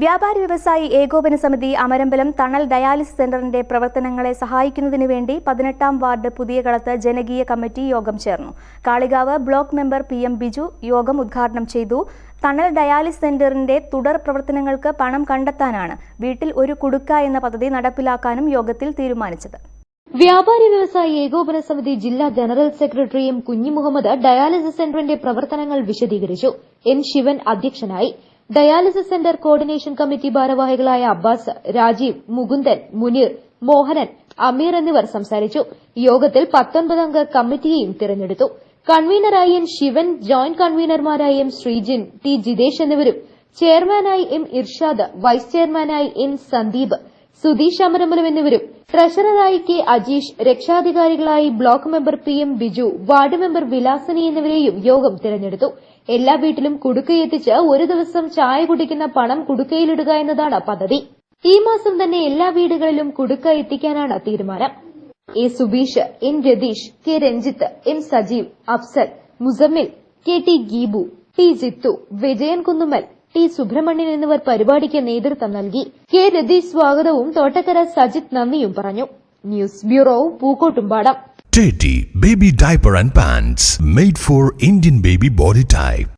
വ്യാപാരി വ്യവസായി ഏകോപന സമിതി അമരമ്പലം തണൽ ഡയാലിസിസ് സെന്ററിന്റെ പ്രവർത്തനങ്ങളെ സഹായിക്കുന്നതിനു വേണ്ടി പതിനെട്ടാം വാർഡ് പുതിയ കളത്ത് ജനകീയ കമ്മിറ്റി യോഗം ചേർന്നു. Kalikavu block member P M Biju യോഗം ഉദ്ഘാടനം ചെയ്തു. തണൽ ഡയാലിസിസ് സെന്ററിന്റെ തുടർ പ്രവർത്തനങ്ങൾക്ക് പണം കണ്ടെത്താനാണ് വീട്ടിൽ ഒരു കുടുക്ക എന്ന പദ്ധതി നടപ്പിലാക്കാനും യോഗത്തിൽ തീരുമാനിച്ചത്. വ്യാപാരി വ്യവസായി ഏകോപന സമിതി ജില്ലാ ജനറൽ സെക്രട്ടറിയും കുഞ്ഞിമുഹമ്മദ് ഡയാലിസിസ് സെന്ററിന്റെ പ്രവർത്തനങ്ങൾ വിശദീകരിച്ചു. എൻ ശിവൻ അധ്യക്ഷനായി. ഡയാലിസിസ് സെന്റർ കോർഡിനേഷൻ കമ്മിറ്റി ഭാരവാഹികളായ അബ്ബാസ് രാജീവ് മുകുന്ദൻ മുനീർ മോഹനൻ അമീർ എന്നിവർ സംസാരിച്ചു. യോഗത്തിൽ പത്തൊൻപതംഗ കമ്മിറ്റിയെയും തിരഞ്ഞെടുത്തു. കൺവീനറായി ശിവൻ ജോയിന്റ് കൺവീനർമാരായി എം ശ്രീജിൻ ടി ജിതേഷ് എന്നിവരും ചെയർമാനായി എം ഇർഷാദ് വൈസ് ചെയർമാനായി എൻ സന്ദീപ് സുധീഷ് അമരമലം എന്നിവരും ട്രഷററായി K Ajeesh രക്ഷാധികാരികളായി block member P M Biju ward member Vilasini എന്നിവരെയും യോഗം തിരഞ്ഞെടുത്തു. എല്ലാ വീട്ടിലും കുടുക്കയെത്തിച്ച് ഒരു ദിവസം ചായ കുടിക്കുന്ന പണം കുടുക്കയിലിടുക എന്നതാണ് പദ്ധതി. ഈ മാസം തന്നെ എല്ലാ വീടുകളിലും കുടുക്ക എത്തിക്കാനാണ് തീരുമാനം. A Subeesh N Ratheesh K Ranjith M Sajeev Afsal Muzammil K T Geebu P Jithu Vijayan Kunnummal T Subrahmanyan എന്നിവർ പരിപാടിക്ക് നേതൃത്വം നൽകി. കെ രതീഷ് സ്വാഗതവും തോട്ടക്കര സജിത് നന്ദിയും പറഞ്ഞു. News bureau Pookkottumpadam. Teddy Baby Diaper and Pants made for Indian baby body type.